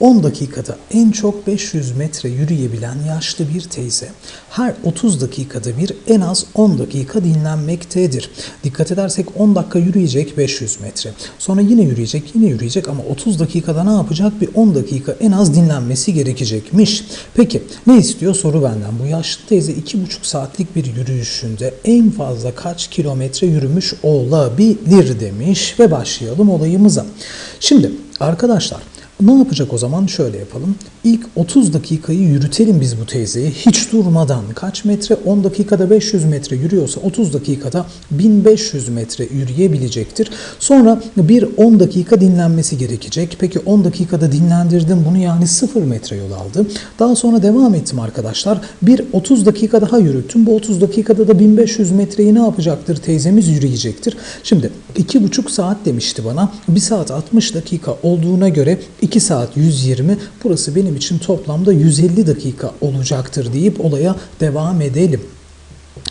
10 dakikada en çok 500 metre yürüyebilen yaşlı bir teyze her 30 dakikada bir en az 10 dakika dinlenmektedir. Dikkat edersek 10 dakika yürüyecek 500 metre. Sonra yine yürüyecek, yine yürüyecek ama 30 dakikada ne yapacak? Bir 10 dakika en az dinlenmesi gerekecekmiş. Peki ne istiyor soru benden. Bu yaşlı teyze 2,5 saatlik bir yürüyüşünde en fazla kaç kilometre yürümüş olabilir demiş ve başlayalım olayımıza. Şimdi arkadaşlar ne yapacak o zaman? Şöyle yapalım. İlk 30 dakikayı yürütelim biz bu teyzeyi. Hiç durmadan kaç metre? 10 dakikada 500 metre yürüyorsa 30 dakikada 1500 metre yürüyebilecektir. Sonra bir 10 dakika dinlenmesi gerekecek. Peki 10 dakikada dinlendirdim bunu yani 0 metre yol aldı. Daha sonra devam ettim arkadaşlar. Bir 30 dakika daha yürüttüm. Bu 30 dakikada da 1500 metreyi ne yapacaktır? Teyzemiz yürüyecektir. Şimdi 2,5 saat demişti bana. 1 saat 60 dakika olduğuna göre 2 saat 120 burası benim için toplamda 150 dakika olacaktır deyip olaya devam edelim.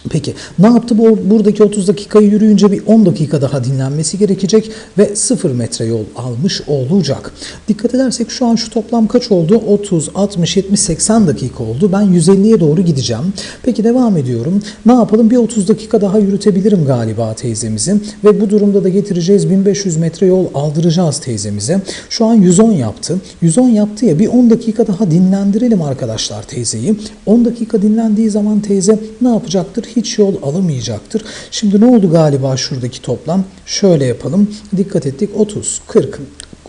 Peki ne yaptı bu buradaki 30 dakikayı yürüyünce bir 10 dakika daha dinlenmesi gerekecek ve 0 metre yol almış olacak. Dikkat edersek şu an şu toplam kaç oldu? 30, 60, 70, 80 dakika oldu. Ben 150'ye doğru gideceğim. Peki devam ediyorum. Ne yapalım? Bir 30 dakika daha yürütebilirim galiba teyzemizi ve bu durumda da getireceğiz 1500 metre yol aldıracağız teyzemize. Şu an 110 yaptı. 110 yaptı ya bir 10 dakika daha dinlendirelim arkadaşlar teyzeyi. 10 dakika dinlendiği zaman teyze ne yapacaktır? Hiç yol alamayacaktır. Şimdi ne oldu galiba şuradaki toplam? Şöyle yapalım. Dikkat ettik 30, 40,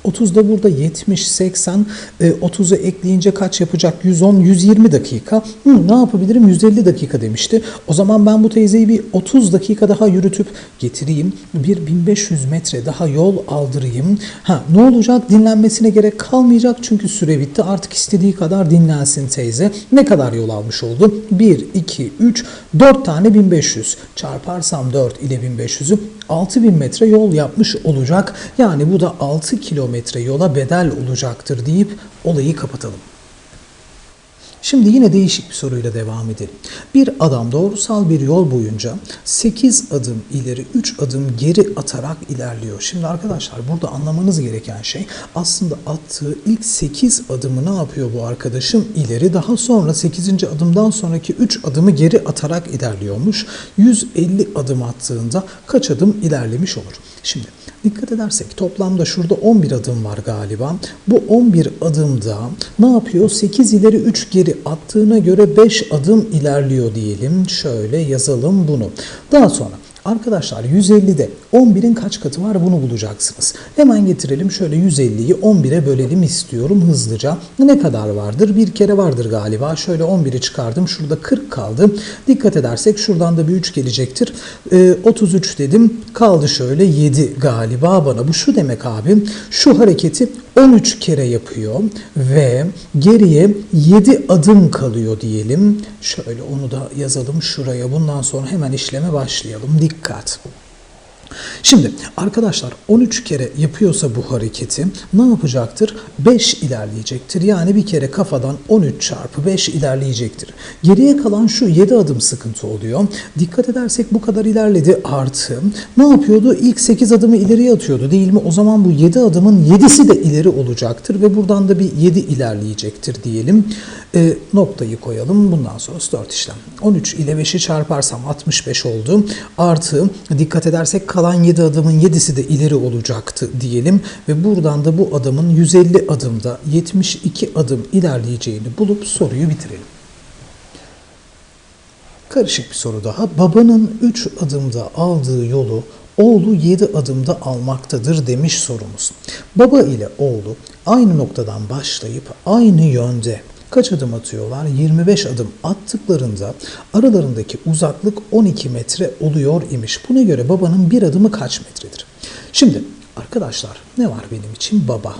30 da burada 70, 80, e, 30'u ekleyince kaç yapacak? 110, 120 dakika. Hı, ne yapabilirim? 150 dakika demişti. O zaman ben bu teyzeyi bir 30 dakika daha yürütüp getireyim. Bir 1500 metre daha yol aldırayım. Ha, ne olacak? Dinlenmesine gerek kalmayacak çünkü süre bitti. Artık istediği kadar dinlensin teyze. Ne kadar yol almış oldu? 1, 2, 3, 4 tane 1500. Çarparsam 4 ile 1500'ü 6000 metre yol yapmış olacak. Yani bu da 6 kilometre yola bedel olacaktır deyip olayı kapatalım. Şimdi yine değişik bir soruyla devam edelim. Bir adam doğrusal bir yol boyunca 8 adım ileri 3 adım geri atarak ilerliyor. Şimdi arkadaşlar burada anlamanız gereken şey aslında attığı ilk 8 adımı ne yapıyor bu arkadaşım? ileri daha sonra 8. adımdan sonraki 3 adımı geri atarak ilerliyormuş. 150 adım attığında kaç adım ilerlemiş olur? Şimdi dikkat edersek toplamda şurada 11 adım var galiba. Bu 11 adımda ne yapıyor? 8 ileri 3 geri attığına göre 5 adım ilerliyor diyelim. Şöyle yazalım bunu. Daha sonra Arkadaşlar 150'de 11'in kaç katı var bunu bulacaksınız. Hemen getirelim şöyle 150'yi 11'e bölelim istiyorum hızlıca. Ne kadar vardır? Bir kere vardır galiba. Şöyle 11'i çıkardım. Şurada 40 kaldı. Dikkat edersek şuradan da bir 3 gelecektir. Ee, 33 dedim. Kaldı şöyle 7 galiba bana. Bu şu demek abi. Şu hareketi 13 kere yapıyor ve geriye 7 adım kalıyor diyelim. Şöyle onu da yazalım şuraya. Bundan sonra hemen işleme başlayalım. Dikkat. Şimdi arkadaşlar 13 kere yapıyorsa bu hareketi ne yapacaktır? 5 ilerleyecektir. Yani bir kere kafadan 13 çarpı 5 ilerleyecektir. Geriye kalan şu 7 adım sıkıntı oluyor. Dikkat edersek bu kadar ilerledi artı. Ne yapıyordu? İlk 8 adımı ileriye atıyordu değil mi? O zaman bu 7 adımın 7'si de ileri olacaktır ve buradan da bir 7 ilerleyecektir diyelim. E, noktayı koyalım. Bundan sonra 4 işlem. 13 ile 5'i çarparsam 65 oldu. Artı dikkat edersek kalan 7 adımın 7'si de ileri olacaktı diyelim ve buradan da bu adamın 150 adımda 72 adım ilerleyeceğini bulup soruyu bitirelim. Karışık bir soru daha. Babanın 3 adımda aldığı yolu oğlu 7 adımda almaktadır demiş sorumuz. Baba ile oğlu aynı noktadan başlayıp aynı yönde kaç adım atıyorlar? 25 adım attıklarında aralarındaki uzaklık 12 metre oluyor imiş. Buna göre babanın bir adımı kaç metredir? Şimdi arkadaşlar ne var benim için? Baba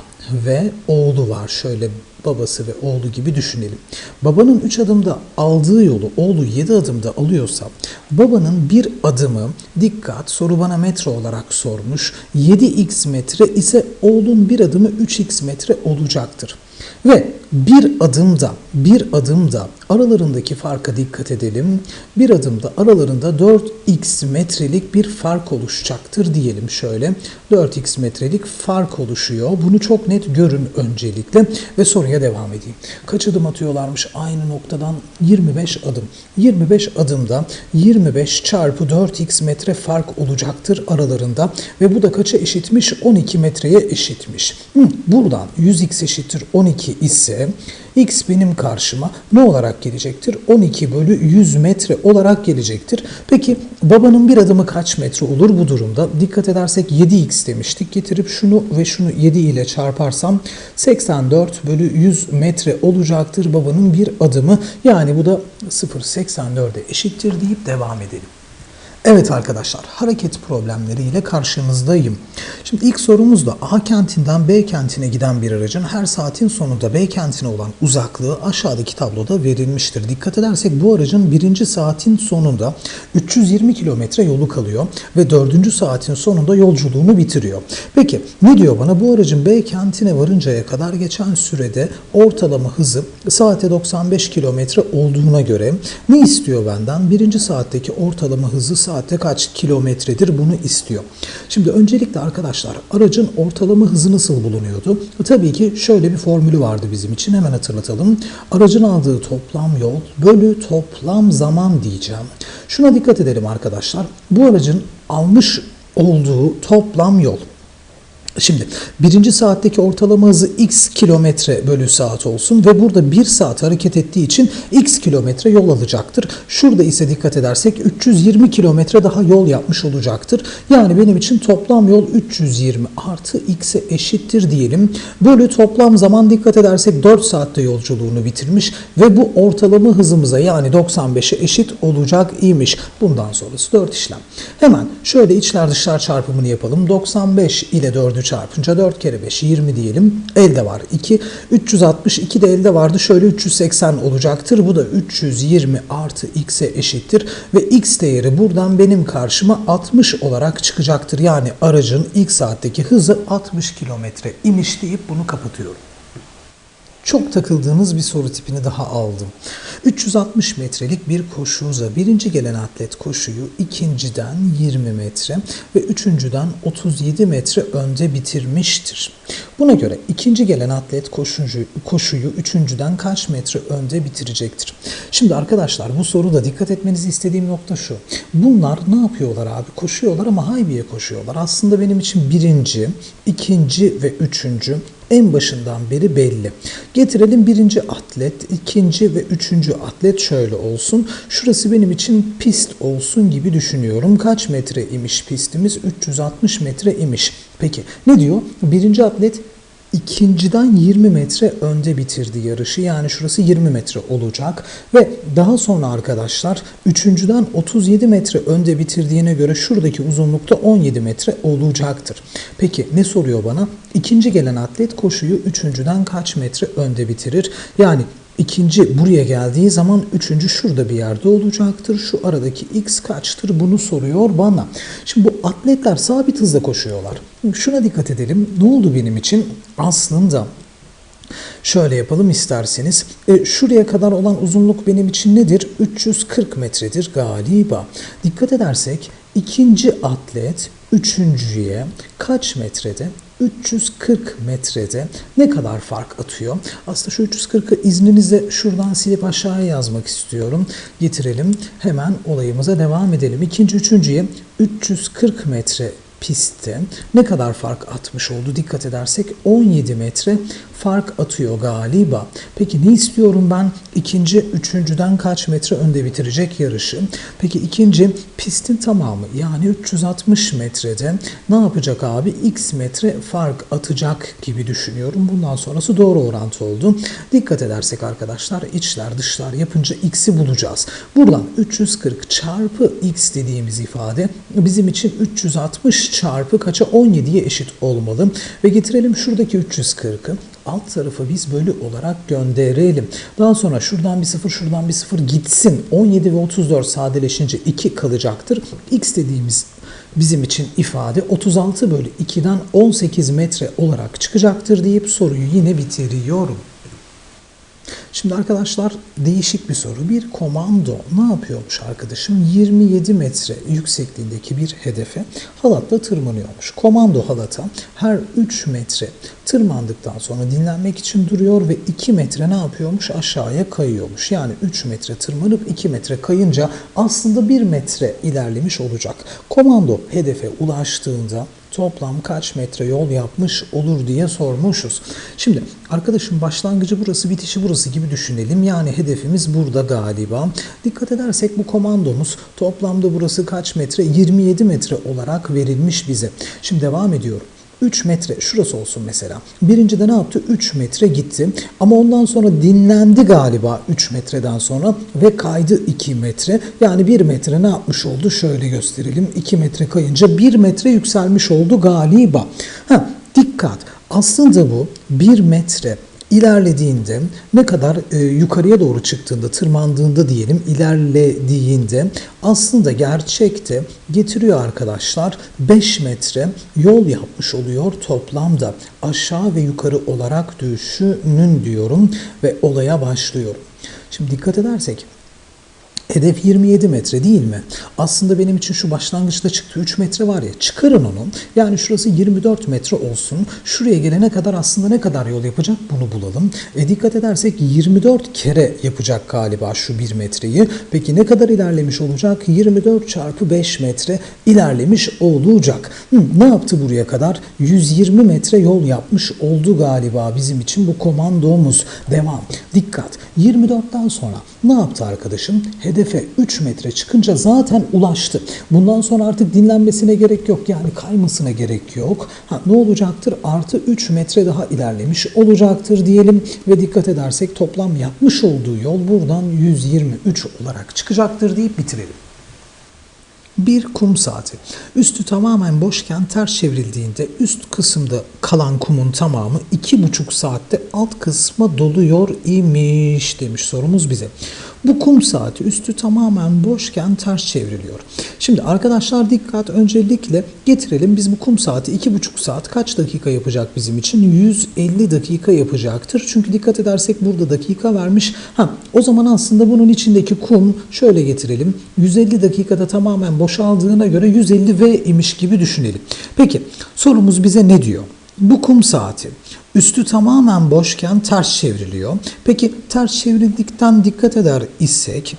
ve oğlu var. Şöyle babası ve oğlu gibi düşünelim. Babanın 3 adımda aldığı yolu oğlu 7 adımda alıyorsa babanın bir adımı dikkat soru bana metre olarak sormuş 7x metre ise oğlun bir adımı 3x metre olacaktır. Ve bir adımda, bir adımda aralarındaki farka dikkat edelim. Bir adımda aralarında 4x metrelik bir fark oluşacaktır diyelim şöyle. 4x metrelik fark oluşuyor. Bunu çok net görün öncelikle ve soruya devam edeyim. Kaç adım atıyorlarmış aynı noktadan? 25 adım. 25 adımda 25 çarpı 4x metre fark olacaktır aralarında ve bu da kaça eşitmiş? 12 metreye eşitmiş. Buradan 100x eşittir 12 ise x benim karşıma ne olarak gelecektir? 12 bölü 100 metre olarak gelecektir. Peki babanın bir adımı kaç metre olur bu durumda? Dikkat edersek 7x demiştik. Getirip şunu ve şunu 7 ile çarparsam 84 bölü 100 metre olacaktır babanın bir adımı. Yani bu da 0.84'e eşittir deyip devam edelim. Evet arkadaşlar, hareket problemleriyle karşınızdayım. Şimdi ilk sorumuzda A kentinden B kentine giden bir aracın her saatin sonunda B kentine olan uzaklığı aşağıdaki tabloda verilmiştir. Dikkat edersek bu aracın birinci saatin sonunda 320 kilometre yolu kalıyor ve dördüncü saatin sonunda yolculuğunu bitiriyor. Peki ne diyor bana? Bu aracın B kentine varıncaya kadar geçen sürede ortalama hızı saate 95 kilometre olduğuna göre ne istiyor benden? Birinci saatteki ortalama hızı saatte kaç kilometredir bunu istiyor. Şimdi öncelikle arkadaşlar aracın ortalama hızı nasıl bulunuyordu? Tabii ki şöyle bir formülü vardı bizim için hemen hatırlatalım. Aracın aldığı toplam yol bölü toplam zaman diyeceğim. Şuna dikkat edelim arkadaşlar. Bu aracın almış olduğu toplam yol Şimdi birinci saatteki ortalama hızı x kilometre bölü saat olsun ve burada 1 saat hareket ettiği için x kilometre yol alacaktır. Şurada ise dikkat edersek 320 kilometre daha yol yapmış olacaktır. Yani benim için toplam yol 320 artı x'e eşittir diyelim. Bölü toplam zaman dikkat edersek 4 saatte yolculuğunu bitirmiş ve bu ortalama hızımıza yani 95'e eşit olacak imiş. Bundan sonrası 4 işlem. Hemen şöyle içler dışlar çarpımını yapalım. 95 ile 4'ü çarpınca 4 kere 5 20 diyelim. Elde var 2. 362 de elde vardı. Şöyle 380 olacaktır. Bu da 320 artı x'e eşittir. Ve x değeri buradan benim karşıma 60 olarak çıkacaktır. Yani aracın ilk saatteki hızı 60 kilometre imiş deyip bunu kapatıyorum. Çok takıldığınız bir soru tipini daha aldım. 360 metrelik bir koşu uza. Birinci gelen atlet koşuyu ikinciden 20 metre ve üçüncüden 37 metre önde bitirmiştir. Buna göre ikinci gelen atlet koşucu, koşuyu üçüncüden kaç metre önde bitirecektir? Şimdi arkadaşlar bu soruda dikkat etmenizi istediğim nokta şu. Bunlar ne yapıyorlar abi? Koşuyorlar ama haybiye koşuyorlar. Aslında benim için birinci, ikinci ve üçüncü en başından beri belli. Getirelim birinci atlet, ikinci ve üçüncü atlet şöyle olsun. Şurası benim için pist olsun gibi düşünüyorum. Kaç metre imiş pistimiz? 360 metre imiş. Peki ne diyor? Birinci atlet ikinciden 20 metre önde bitirdi yarışı. Yani şurası 20 metre olacak. Ve daha sonra arkadaşlar üçüncüden 37 metre önde bitirdiğine göre şuradaki uzunlukta 17 metre olacaktır. Peki ne soruyor bana? İkinci gelen atlet koşuyu üçüncüden kaç metre önde bitirir? Yani İkinci buraya geldiği zaman üçüncü şurada bir yerde olacaktır. Şu aradaki x kaçtır bunu soruyor bana. Şimdi bu atletler sabit hızla koşuyorlar. Şuna dikkat edelim. Ne oldu benim için? Aslında Şöyle yapalım isterseniz. E, şuraya kadar olan uzunluk benim için nedir? 340 metredir galiba. Dikkat edersek ikinci atlet üçüncüye kaç metrede? 340 metrede ne kadar fark atıyor? Aslında şu 340'ı izninizle şuradan silip aşağıya yazmak istiyorum. Getirelim. Hemen olayımıza devam edelim. İkinci, üçüncüye 340 metre pistte ne kadar fark atmış oldu dikkat edersek 17 metre fark atıyor galiba. Peki ne istiyorum ben? İkinci, üçüncüden kaç metre önde bitirecek yarışı? Peki ikinci pistin tamamı yani 360 metrede ne yapacak abi? X metre fark atacak gibi düşünüyorum. Bundan sonrası doğru orantı oldu. Dikkat edersek arkadaşlar içler dışlar yapınca x'i bulacağız. Buradan 340 çarpı x dediğimiz ifade bizim için 360 çarpı kaça 17'ye eşit olmalı. Ve getirelim şuradaki 340'ı alt tarafı biz bölü olarak gönderelim. Daha sonra şuradan bir sıfır şuradan bir sıfır gitsin. 17 ve 34 sadeleşince 2 kalacaktır. X dediğimiz bizim için ifade 36 bölü 2'den 18 metre olarak çıkacaktır deyip soruyu yine bitiriyorum. Şimdi arkadaşlar değişik bir soru. Bir komando ne yapıyormuş arkadaşım? 27 metre yüksekliğindeki bir hedefe halatla tırmanıyormuş. Komando halata her 3 metre tırmandıktan sonra dinlenmek için duruyor ve 2 metre ne yapıyormuş? Aşağıya kayıyormuş. Yani 3 metre tırmanıp 2 metre kayınca aslında 1 metre ilerlemiş olacak. Komando hedefe ulaştığında toplam kaç metre yol yapmış olur diye sormuşuz. Şimdi arkadaşım başlangıcı burası bitişi burası gibi düşünelim. Yani hedefimiz burada galiba. Dikkat edersek bu komandomuz toplamda burası kaç metre? 27 metre olarak verilmiş bize. Şimdi devam ediyorum. 3 metre şurası olsun mesela. Birincide ne yaptı? 3 metre gitti. Ama ondan sonra dinlendi galiba 3 metreden sonra ve kaydı 2 metre. Yani 1 metre ne yapmış oldu? Şöyle gösterelim. 2 metre kayınca 1 metre yükselmiş oldu galiba. Ha, dikkat. Aslında bu 1 metre ilerlediğinde ne kadar e, yukarıya doğru çıktığında, tırmandığında diyelim ilerlediğinde aslında gerçekte getiriyor arkadaşlar 5 metre yol yapmış oluyor toplamda. Aşağı ve yukarı olarak düşünün diyorum ve olaya başlıyorum. Şimdi dikkat edersek Hedef 27 metre değil mi? Aslında benim için şu başlangıçta çıktı 3 metre var ya çıkarın onu. Yani şurası 24 metre olsun. Şuraya gelene kadar aslında ne kadar yol yapacak bunu bulalım. E dikkat edersek 24 kere yapacak galiba şu 1 metreyi. Peki ne kadar ilerlemiş olacak? 24 çarpı 5 metre ilerlemiş olacak. Hı, ne yaptı buraya kadar? 120 metre yol yapmış oldu galiba bizim için bu komandomuz. Devam. Dikkat. 24'ten sonra ne yaptı arkadaşım? Hedefe 3 metre çıkınca zaten ulaştı. Bundan sonra artık dinlenmesine gerek yok. Yani kaymasına gerek yok. Ha, ne olacaktır? Artı 3 metre daha ilerlemiş olacaktır diyelim. Ve dikkat edersek toplam yapmış olduğu yol buradan 123 olarak çıkacaktır deyip bitirelim. Bir kum saati. Üstü tamamen boşken ters çevrildiğinde üst kısımda kalan kumun tamamı iki buçuk saatte alt kısma doluyor imiş demiş sorumuz bize. Bu kum saati üstü tamamen boşken ters çevriliyor. Şimdi arkadaşlar dikkat öncelikle getirelim. Biz bu kum saati iki buçuk saat kaç dakika yapacak bizim için? 150 dakika yapacaktır. Çünkü dikkat edersek burada dakika vermiş. Ha, o zaman aslında bunun içindeki kum şöyle getirelim. 150 dakikada tamamen boşaldığına göre 150 V imiş gibi düşünelim. Peki sorumuz bize ne diyor? Bu kum saati üstü tamamen boşken ters çevriliyor. Peki ters çevrildikten dikkat eder isek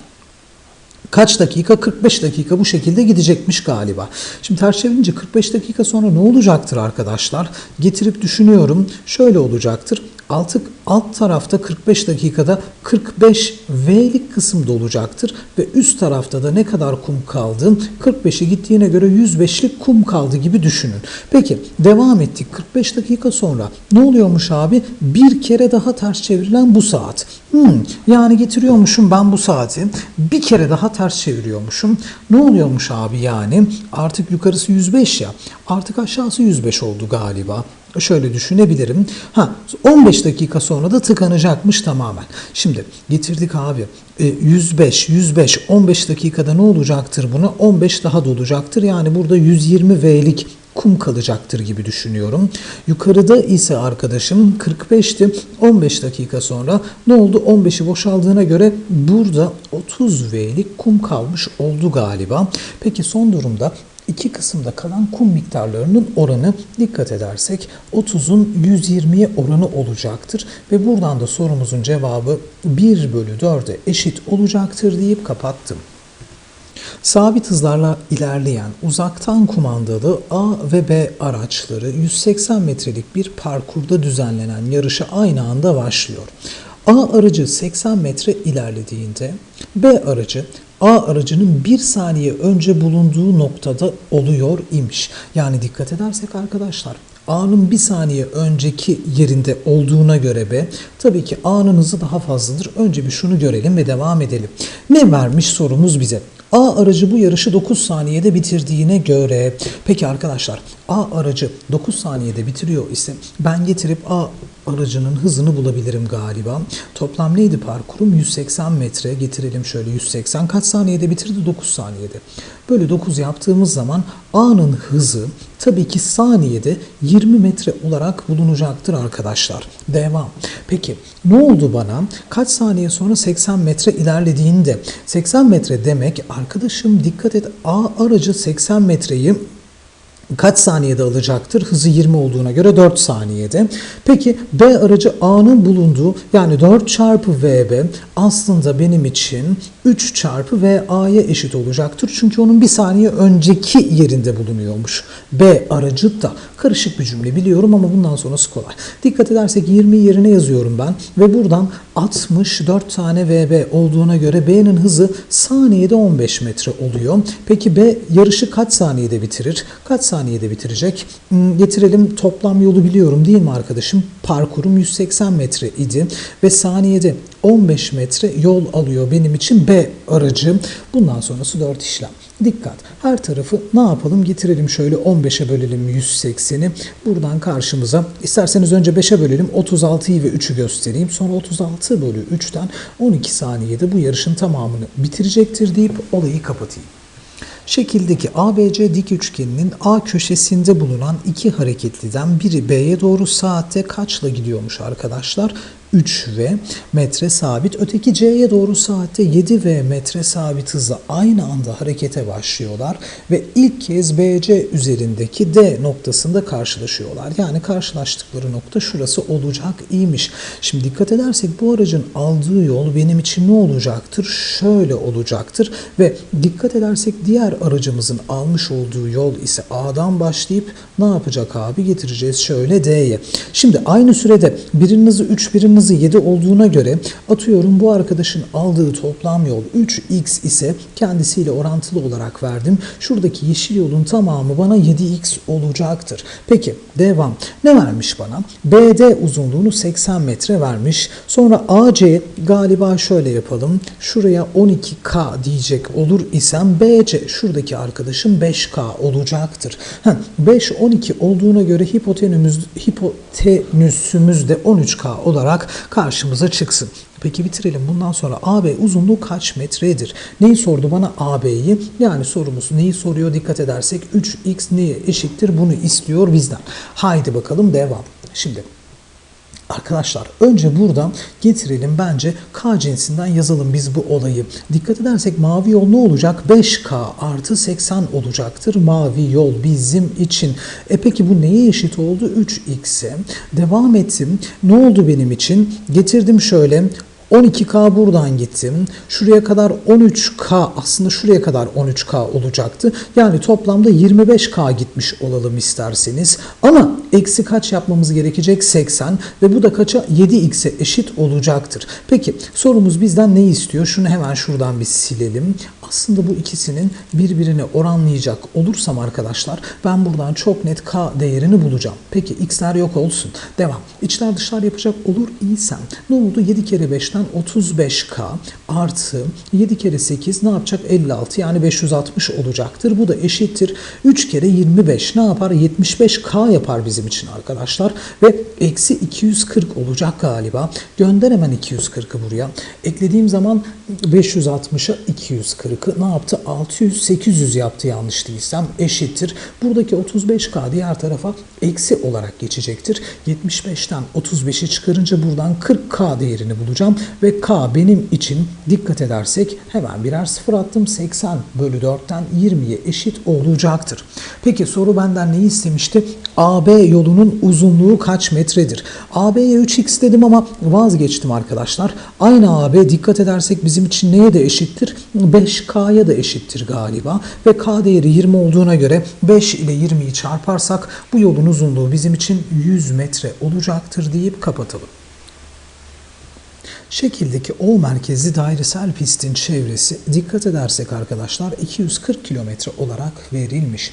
kaç dakika? 45 dakika bu şekilde gidecekmiş galiba. Şimdi ters çevirince 45 dakika sonra ne olacaktır arkadaşlar? Getirip düşünüyorum. Şöyle olacaktır. Artık alt tarafta 45 dakikada 45 V'lik kısımda olacaktır ve üst tarafta da ne kadar kum kaldı? 45'i gittiğine göre 105'lik kum kaldı gibi düşünün. Peki devam ettik. 45 dakika sonra ne oluyormuş abi? Bir kere daha ters çevrilen bu saat. Hmm, yani getiriyormuşum ben bu saati. Bir kere daha ters çeviriyormuşum. Ne oluyormuş abi yani? Artık yukarısı 105 ya. Artık aşağısı 105 oldu galiba. Şöyle düşünebilirim. Ha 15 dakika sonra da tıkanacakmış tamamen. Şimdi getirdik abi. E, 105, 105, 15 dakikada ne olacaktır buna? 15 daha dolacaktır. Yani burada 120 V'lik kum kalacaktır gibi düşünüyorum. Yukarıda ise arkadaşım 45'ti. 15 dakika sonra ne oldu? 15'i boşaldığına göre burada 30 V'lik kum kalmış oldu galiba. Peki son durumda iki kısımda kalan kum miktarlarının oranı dikkat edersek 30'un 120'ye oranı olacaktır. Ve buradan da sorumuzun cevabı 1 bölü 4'e eşit olacaktır deyip kapattım. Sabit hızlarla ilerleyen uzaktan kumandalı A ve B araçları 180 metrelik bir parkurda düzenlenen yarışa aynı anda başlıyor. A aracı 80 metre ilerlediğinde B aracı A aracının bir saniye önce bulunduğu noktada oluyor imiş. Yani dikkat edersek arkadaşlar A'nın bir saniye önceki yerinde olduğuna göre B tabii ki A'nın hızı daha fazladır. Önce bir şunu görelim ve devam edelim. Ne vermiş sorumuz bize? A aracı bu yarışı 9 saniyede bitirdiğine göre peki arkadaşlar A aracı 9 saniyede bitiriyor ise ben getirip A aracının hızını bulabilirim galiba. Toplam neydi parkurum? 180 metre. Getirelim şöyle 180. Kaç saniyede bitirdi? 9 saniyede. Böyle 9 yaptığımız zaman A'nın hızı tabii ki saniyede 20 metre olarak bulunacaktır arkadaşlar. Devam. Peki ne oldu bana? Kaç saniye sonra 80 metre ilerlediğinde 80 metre demek arkadaşım dikkat et A aracı 80 metreyi kaç saniyede alacaktır? Hızı 20 olduğuna göre 4 saniyede. Peki B aracı A'nın bulunduğu yani 4 çarpı VB aslında benim için 3 çarpı VA'ya eşit olacaktır. Çünkü onun bir saniye önceki yerinde bulunuyormuş. B aracı da karışık bir cümle biliyorum ama bundan sonrası kolay. Dikkat edersek 20 yerine yazıyorum ben ve buradan 64 tane VB olduğuna göre B'nin hızı saniyede 15 metre oluyor. Peki B yarışı kaç saniyede bitirir? Kaç saniyede bitirecek? Hmm, Getirelim toplam yolu biliyorum değil mi arkadaşım? Parkurum 180 metre idi ve saniyede 15 metre yol alıyor benim için B aracı. Bundan sonrası 4 işlem. Dikkat. Her tarafı ne yapalım? Getirelim şöyle 15'e bölelim 180'i. Buradan karşımıza isterseniz önce 5'e bölelim 36'yı ve 3'ü göstereyim. Sonra 36 bölü 3'ten 12 saniyede bu yarışın tamamını bitirecektir deyip olayı kapatayım. Şekildeki ABC dik üçgeninin A köşesinde bulunan iki hareketliden biri B'ye doğru saatte kaçla gidiyormuş arkadaşlar? 3V metre sabit. Öteki C'ye doğru saatte 7V metre sabit hızla aynı anda harekete başlıyorlar ve ilk kez BC üzerindeki D noktasında karşılaşıyorlar. Yani karşılaştıkları nokta şurası olacak iyiymiş. Şimdi dikkat edersek bu aracın aldığı yol benim için ne olacaktır? Şöyle olacaktır ve dikkat edersek diğer aracımızın almış olduğu yol ise A'dan başlayıp ne yapacak abi? Getireceğiz şöyle D'ye. Şimdi aynı sürede birinin hızı 3, birinin hızı 7 olduğuna göre atıyorum bu arkadaşın aldığı toplam yol 3x ise kendisiyle orantılı olarak verdim. Şuradaki yeşil yolun tamamı bana 7x olacaktır. Peki devam. Ne vermiş bana? BD uzunluğunu 80 metre vermiş. Sonra AC galiba şöyle yapalım. Şuraya 12K diyecek olur isem BC şuradaki arkadaşım 5K olacaktır. Heh, 5 12 olduğuna göre hipotenüsümüz hipotenüsümüz de 13K olarak karşımıza çıksın. Peki bitirelim. Bundan sonra AB uzunluğu kaç metredir? Neyi sordu bana? AB'yi. Yani sorumuz neyi soruyor? Dikkat edersek 3x neye eşittir? Bunu istiyor bizden. Haydi bakalım devam. Şimdi Arkadaşlar önce buradan getirelim bence K cinsinden yazalım biz bu olayı. Dikkat edersek mavi yol ne olacak? 5K artı 80 olacaktır mavi yol bizim için. E peki bu neye eşit oldu? 3x'e. Devam ettim. Ne oldu benim için? Getirdim şöyle 12K buradan gittim. Şuraya kadar 13K aslında şuraya kadar 13K olacaktı. Yani toplamda 25K gitmiş olalım isterseniz. Ama eksi kaç yapmamız gerekecek? 80 ve bu da kaça? 7x'e eşit olacaktır. Peki sorumuz bizden ne istiyor? Şunu hemen şuradan bir silelim. Aslında bu ikisinin birbirine oranlayacak olursam arkadaşlar ben buradan çok net k değerini bulacağım. Peki x'ler yok olsun. Devam. İçler dışlar yapacak olur iysem ne oldu? 7 kere 5'ten 35k artı 7 kere 8 ne yapacak? 56 yani 560 olacaktır. Bu da eşittir. 3 kere 25 ne yapar? 75k yapar bizim için arkadaşlar. Ve eksi 240 olacak galiba. Gönder hemen 240'ı buraya. Eklediğim zaman 560'a 240 ne yaptı? 600, 800 yaptı yanlış değilsem eşittir. Buradaki 35K diğer tarafa eksi olarak geçecektir. 75'ten 35'i çıkarınca buradan 40K değerini bulacağım ve K benim için dikkat edersek hemen birer sıfır attım. 80 bölü 4'ten 20'ye eşit olacaktır. Peki soru benden neyi istemişti? AB yolunun uzunluğu kaç metredir? AB'ye 3x dedim ama vazgeçtim arkadaşlar. Aynı AB dikkat edersek bizim için neye de eşittir? 5K'ya da eşittir galiba. Ve K değeri 20 olduğuna göre 5 ile 20'yi çarparsak bu yolun uzunluğu bizim için 100 metre olacaktır deyip kapatalım. Şekildeki O merkezli dairesel pistin çevresi dikkat edersek arkadaşlar 240 kilometre olarak verilmiş.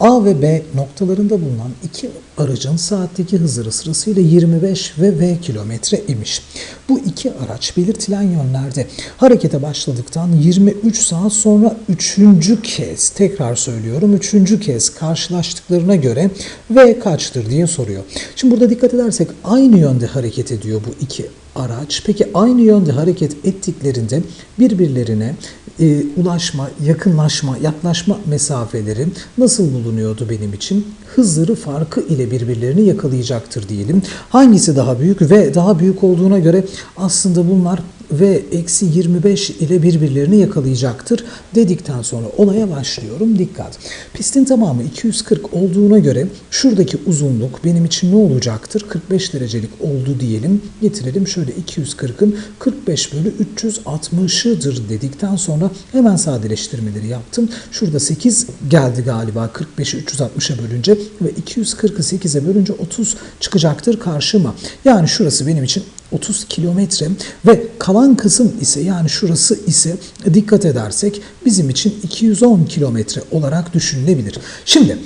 A ve B noktalarında bulunan iki aracın saatteki hızları sırasıyla 25 ve V kilometre imiş. Bu iki araç belirtilen yönlerde harekete başladıktan 23 saat sonra üçüncü kez tekrar söylüyorum üçüncü kez karşılaştıklarına göre V kaçtır diye soruyor. Şimdi burada dikkat edersek aynı yönde hareket ediyor bu iki araç. Peki aynı yönde hareket ettiklerinde birbirlerine e, ulaşma, yakınlaşma, yaklaşma mesafeleri nasıl bulunuyordu benim için? Hızları farkı ile birbirlerini yakalayacaktır diyelim. Hangisi daha büyük ve daha büyük olduğuna göre aslında bunlar ve eksi 25 ile birbirlerini yakalayacaktır dedikten sonra olaya başlıyorum. Dikkat. Pistin tamamı 240 olduğuna göre şuradaki uzunluk benim için ne olacaktır? 45 derecelik oldu diyelim. Getirelim şöyle 240'ın 45 bölü 360'ıdır dedikten sonra hemen sadeleştirmeleri yaptım. Şurada 8 geldi galiba 45'i 360'a bölünce ve 240'ı 8'e bölünce 30 çıkacaktır karşıma. Yani şurası benim için 30 kilometre ve kalan kısım ise yani şurası ise dikkat edersek bizim için 210 kilometre olarak düşünülebilir. Şimdi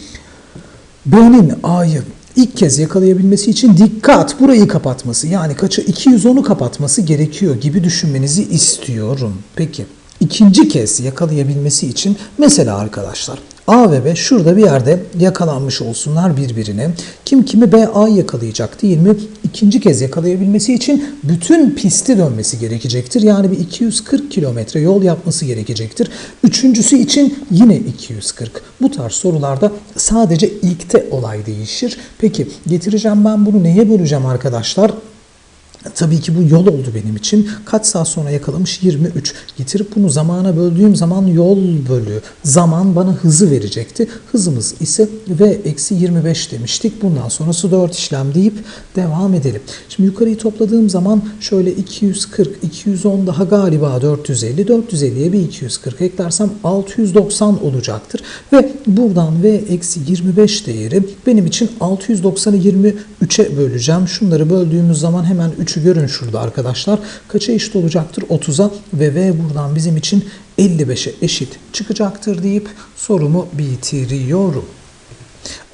B'nin A'yı ilk kez yakalayabilmesi için dikkat burayı kapatması yani kaçı 210'u kapatması gerekiyor gibi düşünmenizi istiyorum. Peki ikinci kez yakalayabilmesi için mesela arkadaşlar A ve B şurada bir yerde yakalanmış olsunlar birbirine. Kim kimi B A'yı yakalayacak değil mi? İkinci kez yakalayabilmesi için bütün pisti dönmesi gerekecektir. Yani bir 240 kilometre yol yapması gerekecektir. Üçüncüsü için yine 240. Bu tarz sorularda sadece ilkte olay değişir. Peki getireceğim ben bunu neye böleceğim arkadaşlar? Tabii ki bu yol oldu benim için. Kaç saat sonra yakalamış? 23. Getirip bunu zamana böldüğüm zaman yol bölü zaman bana hızı verecekti. Hızımız ise v eksi 25 demiştik. Bundan sonrası 4 işlem deyip devam edelim. Şimdi yukarıyı topladığım zaman şöyle 240, 210 daha galiba 450. 450'ye bir 240 eklersem 690 olacaktır. Ve buradan v eksi 25 değeri benim için 690'ı 23'e böleceğim. Şunları böldüğümüz zaman hemen 3'ü görün şurada arkadaşlar. Kaça eşit olacaktır? 30'a ve V buradan bizim için 55'e eşit çıkacaktır deyip sorumu bitiriyorum.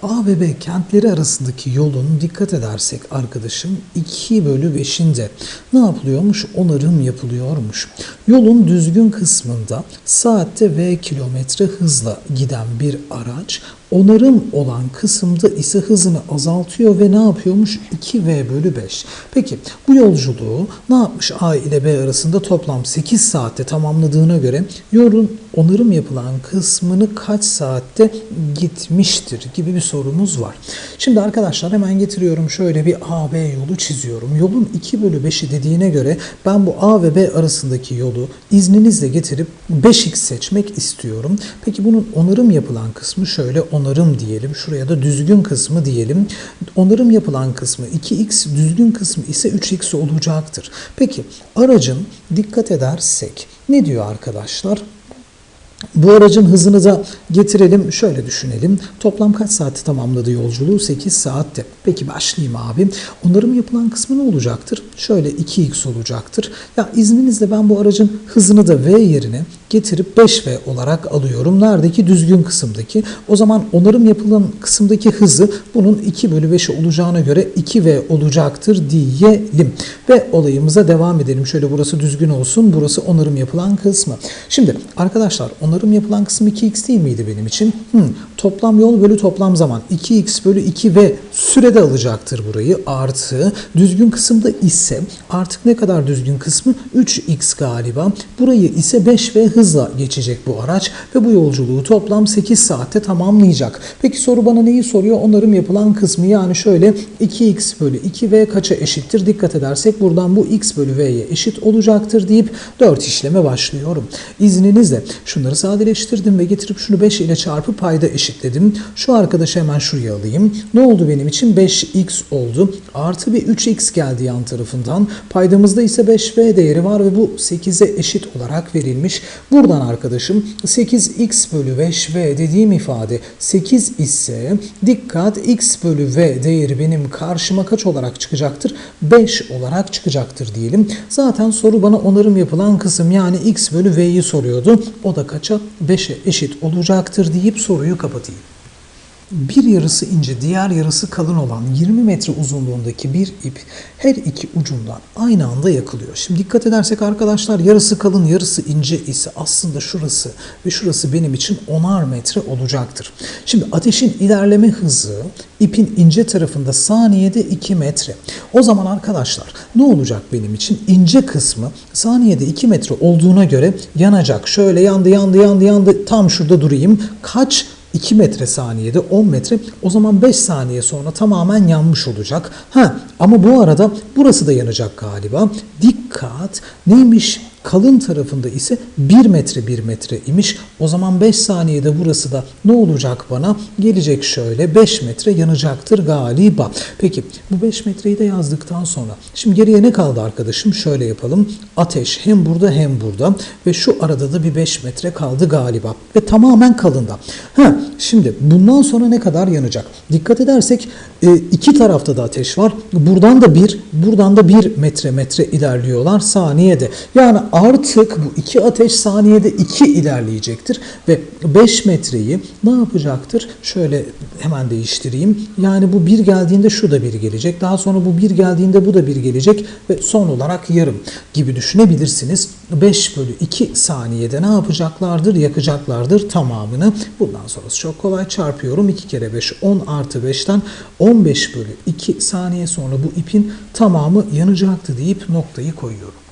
A ve B kentleri arasındaki yolun dikkat edersek arkadaşım 2 bölü 5'inde ne yapılıyormuş? Onarım yapılıyormuş. Yolun düzgün kısmında saatte V kilometre hızla giden bir araç onarım olan kısımda ise hızını azaltıyor ve ne yapıyormuş? 2V bölü 5. Peki bu yolculuğu ne yapmış A ile B arasında toplam 8 saatte tamamladığına göre yolun onarım yapılan kısmını kaç saatte gitmiştir gibi bir sorumuz var. Şimdi arkadaşlar hemen getiriyorum şöyle bir AB yolu çiziyorum. Yolun 2 bölü 5'i dediğine göre ben bu A ve B arasındaki yolu izninizle getirip 5x seçmek istiyorum. Peki bunun onarım yapılan kısmı şöyle onarım diyelim. Şuraya da düzgün kısmı diyelim. Onarım yapılan kısmı 2x, düzgün kısmı ise 3x olacaktır. Peki aracın dikkat edersek ne diyor arkadaşlar? Bu aracın hızını da getirelim. Şöyle düşünelim. Toplam kaç saatte tamamladı yolculuğu? 8 saatte. Peki başlayayım abi. Onarım yapılan kısmı ne olacaktır? Şöyle 2x olacaktır. Ya izninizle ben bu aracın hızını da v yerine getirip 5v olarak alıyorum. Neredeki? Düzgün kısımdaki. O zaman onarım yapılan kısımdaki hızı bunun 2 bölü 5'i olacağına göre 2v olacaktır diyelim. Ve olayımıza devam edelim. Şöyle burası düzgün olsun. Burası onarım yapılan kısmı. Şimdi arkadaşlar onarım yapılan kısım 2x değil miydi benim için? Hmm. Toplam yol bölü toplam zaman 2x bölü 2v sürede alacaktır burayı. Artı düzgün kısımda ise artık ne kadar düzgün kısmı? 3x galiba. Burayı ise 5v hızla geçecek bu araç ve bu yolculuğu toplam 8 saatte tamamlayacak. Peki soru bana neyi soruyor? Onarım yapılan kısmı yani şöyle 2x bölü 2v kaça eşittir? Dikkat edersek buradan bu x bölü v'ye eşit olacaktır deyip 4 işleme başlıyorum. İzninizle şunları sadeleştirdim ve getirip şunu 5 ile çarpıp payda eşitledim. Şu arkadaşı hemen şuraya alayım. Ne oldu benim için? 5x oldu. Artı bir 3x geldi yan tarafından. Paydamızda ise 5v değeri var ve bu 8'e eşit olarak verilmiş. Buradan arkadaşım 8x bölü 5v dediğim ifade 8 ise dikkat x bölü v değeri benim karşıma kaç olarak çıkacaktır? 5 olarak çıkacaktır diyelim. Zaten soru bana onarım yapılan kısım yani x bölü v'yi soruyordu. O da kaça? 5'e eşit olacaktır deyip soruyu kapatayım. Bir yarısı ince, diğer yarısı kalın olan 20 metre uzunluğundaki bir ip her iki ucundan aynı anda yakılıyor. Şimdi dikkat edersek arkadaşlar yarısı kalın, yarısı ince ise aslında şurası ve şurası benim için 10'ar metre olacaktır. Şimdi ateşin ilerleme hızı ipin ince tarafında saniyede 2 metre. O zaman arkadaşlar ne olacak benim için? İnce kısmı saniyede 2 metre olduğuna göre yanacak. Şöyle yandı, yandı, yandı, yandı. Tam şurada durayım. Kaç 2 metre saniyede 10 metre o zaman 5 saniye sonra tamamen yanmış olacak. Ha ama bu arada burası da yanacak galiba. Dikkat neymiş? Kalın tarafında ise 1 metre 1 metre imiş. O zaman 5 saniyede burası da ne olacak bana? Gelecek şöyle 5 metre yanacaktır galiba. Peki bu 5 metreyi de yazdıktan sonra şimdi geriye ne kaldı arkadaşım? Şöyle yapalım. Ateş hem burada hem burada ve şu arada da bir 5 metre kaldı galiba ve tamamen kalında. Ha şimdi bundan sonra ne kadar yanacak? Dikkat edersek e, iki tarafta da ateş var. Buradan da bir, buradan da bir metre metre ilerliyorlar saniyede. Yani artık bu iki ateş saniyede iki ilerleyecektir ve 5 metreyi ne yapacaktır? Şöyle hemen değiştireyim. Yani bu bir geldiğinde şu da bir gelecek. Daha sonra bu bir geldiğinde bu da bir gelecek ve son olarak yarım gibi düşünebilirsiniz. 5 bölü 2 saniyede ne yapacaklardır? Yakacaklardır tamamını. Bundan sonrası çok kolay çarpıyorum. 2 kere 5 10 artı 5'ten 15 bölü 2 saniye sonra bu ipin tamamı yanacaktı deyip noktayı koyuyorum.